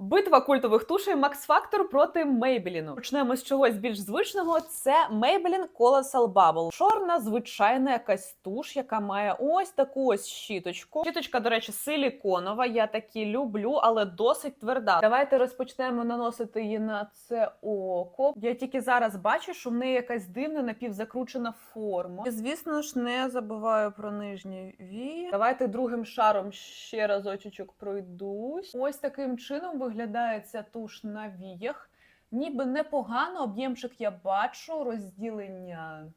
Битва культових тушей Max Factor проти Maybelline. Почнемо з чогось більш звичного. Це Maybelline Colossal Bubble. Чорна, звичайна якась туш, яка має ось таку ось щіточку. Щіточка, до речі, силіконова. Я такі люблю, але досить тверда. Давайте розпочнемо наносити її на це око. Я тільки зараз бачу, що в неї якась дивна напівзакручена форма. І, звісно ж, не забуваю про нижній вій. Давайте другим шаром ще разочок пройдусь. Ось таким чином виглядає ця туш на віях. Ніби непогано, об'ємчик я бачу, розділення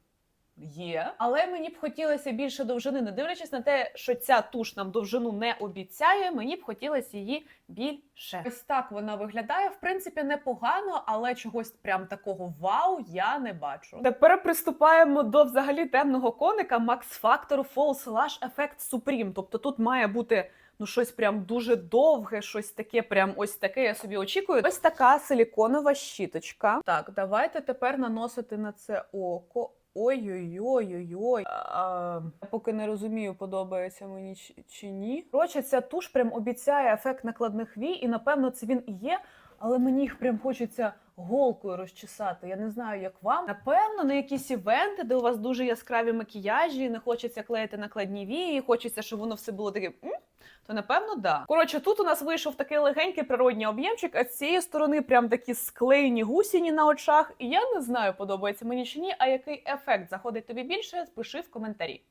є. Але мені б хотілося більше довжини, не дивлячись на те, що ця туш нам довжину не обіцяє, мені б хотілося її більше. Ось так вона виглядає. В принципі, непогано, але чогось прям такого вау я не бачу. Тепер приступаємо до взагалі темного коника Max Factor False Lash Effect Supreme. Тобто тут має бути. Ну, щось прям дуже довге, щось таке, прям ось таке. Я собі очікую. Ось така силіконова щіточка. Так, давайте тепер наносити на це око. Ой-ой-ой-ой-ой. Я поки не розумію, подобається мені чи, ні. Коротше, ця туш прям обіцяє ефект накладних вій, і напевно це він і є. Але мені їх прям хочеться голкою розчесати. Я не знаю, як вам. Напевно, на якісь івенти, де у вас дуже яскраві макіяжі, не хочеться клеїти накладні вії, хочеться, щоб воно все було таке. То напевно, да. Коротше, тут у нас вийшов такий легенький природній об'ємчик, а з цієї сторони прям такі склеєні гусіні на очах. І я не знаю, подобається мені чи ні, а який ефект заходить тобі більше, пиши в коментарі.